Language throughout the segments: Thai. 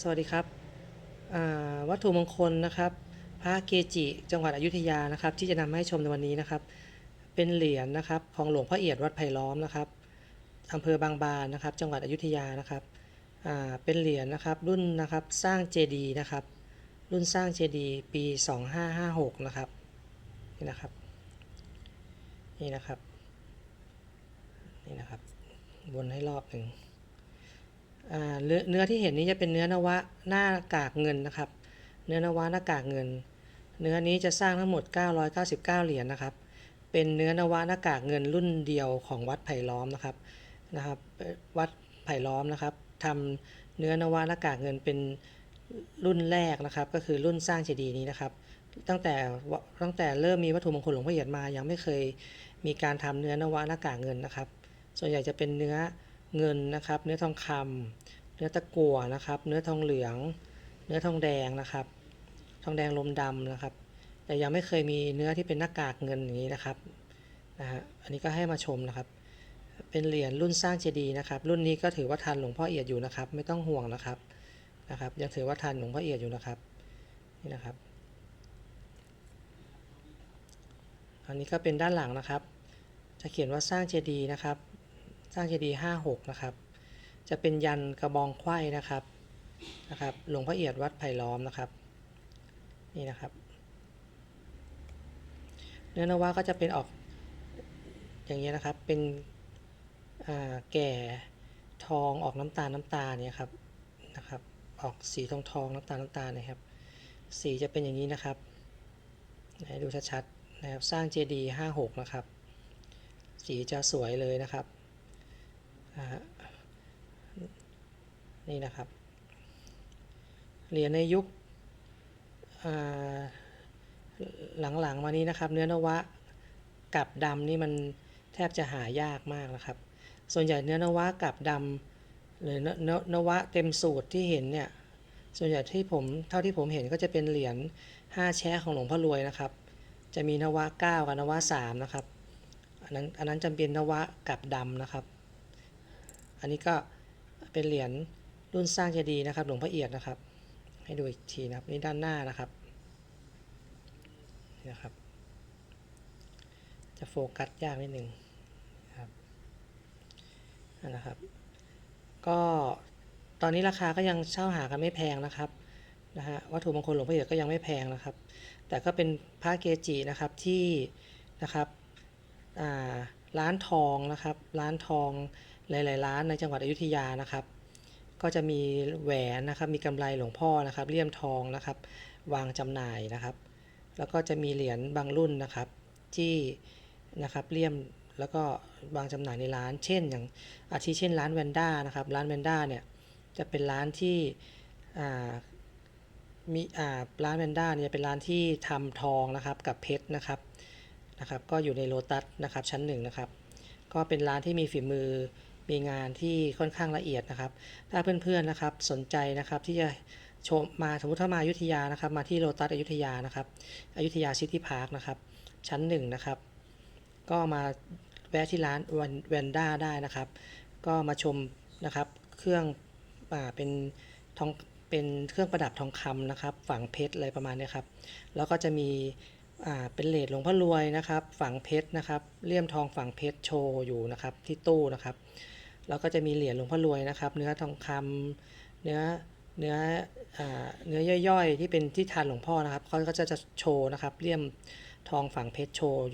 สวัสดีครับวัตถุมงคลนะครับ พระเกจิจังหวัดอยุธยานะครับ ที่จะนำมาให้ชมในวันนี้นะครับ เป็นเหรียญนะครับ ของหลวงพ่อเอียดวัดไผ่ล้อมนะครับอำเภอบางบานนะครับ จังหวัดอยุธยานะครับเป็นเหรียญนะครับรุ่นนะครับสร้างเจดีนะครับ รุ่นสร้างเจดีปี 2556 นะครับนี่นะครับนี่นะครับนี่นะครับวนให้รอบหนึ่ง เนื้อที่เห็นนี้จะเป็นเนื้อนวะหน้ากากเงินนะครับ เนื้อนวะหน้ากากเงิน เนื้อนี้จะสร้างทั้งหมด 999 เหรียญนะครับ เป็นเนื้อนวะหน้ากากเงินรุ่นเดียวของวัดไผ่ล้อมนะครับนะครับวัดไผ่ล้อมนะครับทำเนื้อนวะหน้ากากเงินเป็นรุ่นแรกนะครับ ก็คือรุ่นสร้างเจดีย์นี้นะครับ ตั้งแต่ตั้งแต่เริ่มมีวัตถุมงคลหลวงพ่อเอียดมายังไม่เคยมีการทำเนื้อนวะหน้ากากเงินนะครับ ส่วนใหญ่จะเป็นเนื้อ เงินนะครับ เนื้อทองคำเนื้อตะกั่วนะครับ เนื้อทองเหลือง เนื้อทองแดงนะครับ ทองแดงลมดำนะครับ แต่ยังไม่เคยมีเนื้อที่เป็นหน้ากากเงินอย่างนี้นะครับนะฮะอันนี้ก็ให้มาชมนะครับ เป็นเหรียญรุ่นสร้างเจดีย์นะครับ รุ่นนี้ก็ถือว่าทันหลวงพ่อเอียดอยู่นะครับ ไม่ต้องห่วงนะครับนะครับ ยังถือว่าทันหลวงพ่อเอียดอยู่นะครับนี่นะครับ อันนี้ก็เป็นด้านหลังนะครับ จะเขียนว่าสร้างเจดีย์นะครับ สร้างเจดีย์ห้าหกนะครับ จะเป็นยันกระบองไขว้นะครับนะครับหลวงพ่อเอียดวัดไผ่ล้อมนะครับ นี่นะครับ เนื้อนวะก็จะเป็นออกอย่างนี้ยนะครับเป็นอ่าแก่ทองออกน้ำตาลน้ำตาลเนี่ยครับนะครับ ออกสีทองทองน้ำตาลน้ำตาลนะครับ สีจะเป็นอย่างนี้นะครับให้ดูชัดๆนะครับสร้างเจดีย์ห้าหกนะครับ สีจะสวยเลยนะครับ นี่นะครับ เหรียญในยุคหลังๆมานี้นะครับ เนื้อนวะกับดำนี่มันแทบจะหายากมากนะครับ ส่วนใหญ่เนื้อนวะกับดำหรือเนเนนวะเต็มสูตรที่เห็นเนี่ยส่วนใหญ่ที่ผมเท่าที่ผมเห็นก็จะเป็นเหรียญ5แช้ของหลวงพ่อรวยนะครับ จะมีนวะ9กับนวะ3นะครับ อันนั้นอันนั้นจำเป็นนวะกับดำนะครับ อันนี้ก็เป็นเหรียญรุ่นสร้างเจดีย์นะครับ หลวงพ่อเอียดนะครับ ให้ดูอีกทีนะครับนี่ด้านหน้านะครับนี่นะครับ จะโฟกัสยากนิดหนึ่งนะครับนนนะครับ ก็ตอนนี้ราคาก็ยังเช่าหากันไม่แพงนะครับนะฮะวัตถุมงคลหลวงพ่อเอียดก็ยังไม่แพงนะครับ แต่ก็เป็นพระเกจินะครับที่นะครับอ่าร้านทองนะครับ ร้านทอง หลายๆร้านในจังหวัดอยุธยานะครับ ก็จะมีแหวนนะครับมีกำไรหลวงพ่อนะครับเลี่ยมทองนะครับ วางจำหน่ายนะครับ แล้วก็จะมีเหรียญบางรุ่นนะครับที่นะครับเลี่ยมแล้วก็วางจำหน่ายในร้าน เช่น อย่างอาทิเช่นร้านแวนด้านะครับร้านแวนด้าเนี่ยจะเป็นร้านที่มีอ่าร้านแวนด้าเนี่ยเป็นร้านที่ทำทองนะครับกับเพชรนะครับนะครับ ก็อยู่ในโลตัสนะครับชั้นหนึ่งนะครับ ก็เป็นร้านที่มีฝีมือ มีงานที่ค่อนข้างละเอียดนะครับ ถ้าเพื่อนๆนะครับสนใจนะครับที่จะชมมาสมมติถ้ามาอยุธยานะครับ มาที่โลตัสอยุธยานะครับอยุธยาซิตี้พาร์คนะครับ ชั้นหนึ่งนะครับ ก็มาแวะที่ร้านแวนด้าได้นะครับ ก็มาชมนะครับเครื่องอ่าเป็นทองเป็นเครื่องประดับทองคำนะครับ ฝังเพชรอะไรประมาณนี้ครับ แล้วก็จะมีเป็นเลดหลวงพ่อรวยนะครับ ฝังเพชรนะครับเลี่ยมทองฝังเพชรโชว์อยู่นะครับที่ตู้นะครับ แล้วก็จะมีเหรียญหลวงพ่อรวยนะครับ เนื้อทองคำเนื้อเนื้ออเนื้อย่อยๆ ที่เป็นที่ทานหลวงพ่อนะครับเขาก็จะจะโชว์นะครับเลี่ยมทองฝังเพชรโชว์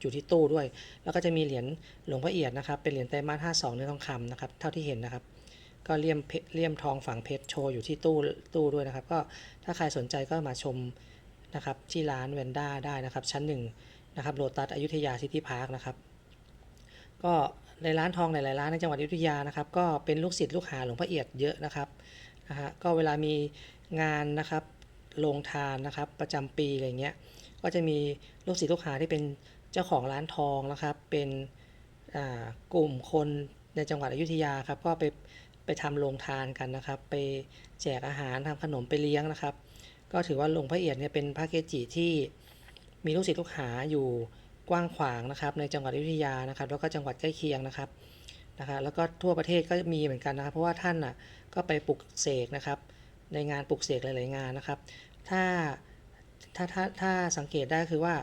อยู่ที่ตู้ด้วย แล้วก็จะมีเหรียญหลวงพ่อเอียดนะครับ เป็นเหรียญไตรมาสห้าสองเนื้อทองคำนะครับ เท่าที่เห็นนะครับ ก็เลี่ยมเพชรเลี่ยมทองฝังเพชรโชว์อยู่ที่ตู้ตู้ด้วยนะครับ ก็ถ้าใครสนใจก็มาชมนะครับที่ร้านแวนด้าได้นะครับ ชั้นหนึ่งนะครับโลตัสอยุธยาซิตี้พาร์คนะครับ ก็ ในร้านทองหลายๆร้านในจังหวัดอยุธยานะครับ ก็เป็นลูกศิษย์ลูกหาหลวงพ่อเอียดเยอะนะครับนะฮะก็เวลามีงานนะครับโรงทานนะครับ ประจำปีอะไรเงี้ยก็จะมีลูกศิษย์ลูกหาที่เป็นเจ้าของร้านทองนะครับ เป็นอ่ากลุ่มคนในจังหวัดอยุธยาครับ ก็ไปไปทำโรงทานกันนะครับ ไปแจกอาหารทำขนมไปเลี้ยงนะครับ ก็ถือว่าหลวงพ่อเอียดเนี่ยเป็นพระเกจิที่มีลูกศิษย์ลูกหาอยู่ กว้างขวางนะครับ ในจังหวัดอยุธยานะครับ แล้วก็จังหวัดใกล้เคียงนะครับนะคะแล้วก็ทั่วประเทศก็มีเหมือนกันนะครับ เพราะว่าท่านอะก็ไปปลุกเสกนะครับ ในงานปลุกเสกหลาย ๆ งานนะครับ ถ้าถ้าถ้าถ้าสังเกตได้คือว่า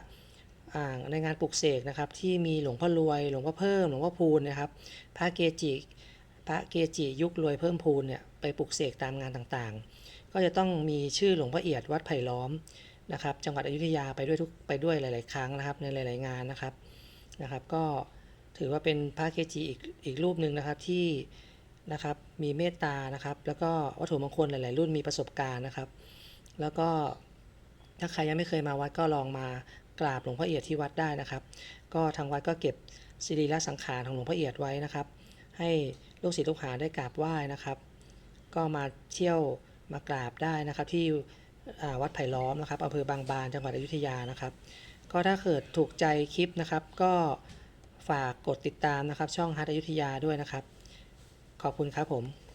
อ่าในงานปลุกเสกนะครับ ที่มีหลวงพ่อรวย หลวงพ่อเพิ่มหลวงพ่อพูนนะครับ พระเกจิพระเกจิยุครวยเพิ่มพูนเนี่ยไปปลุกเสกตามงานต่างๆ ก็จะต้องมีชื่อหลวงพ่อเอียดวัดไผ่ล้อม นะครับ จังหวัดอยุธยาไปด้วยทุกไปด้วยหลาย ๆ ครั้งนะครับในหลาย ๆ งานนะครับนะครับ ก็ถือว่าเป็นพระเกจิอีกอีกรูปหนึ่งนะครับที่นะครับมีเมตตานะครับ แล้วก็วัตถุมงคลหลาย ๆ รุ่นมีประสบการณ์นะครับ แล้วก็ถ้าใครยังไม่เคยมาวัดก็ลองมากราบหลวงพ่อเอียดที่วัดได้นะครับ ก็ทางวัดก็เก็บศิริละสังขารของหลวงพ่อเอียดไว้นะครับ ให้ลูกศิษย์ลูกหาได้กราบไหว้นะครับ ก็มาเที่ยวมากราบได้นะครับที่ วัดไผ่ล้อมนะครับอำเภอบางบานจังหวัดอยุธยานะครับ ก็ถ้าเกิดถูกใจคลิปนะครับ ก็ฝากกดติดตามนะครับ ช่องฮัทอยุธยาด้วยนะครับ ขอบคุณครับผม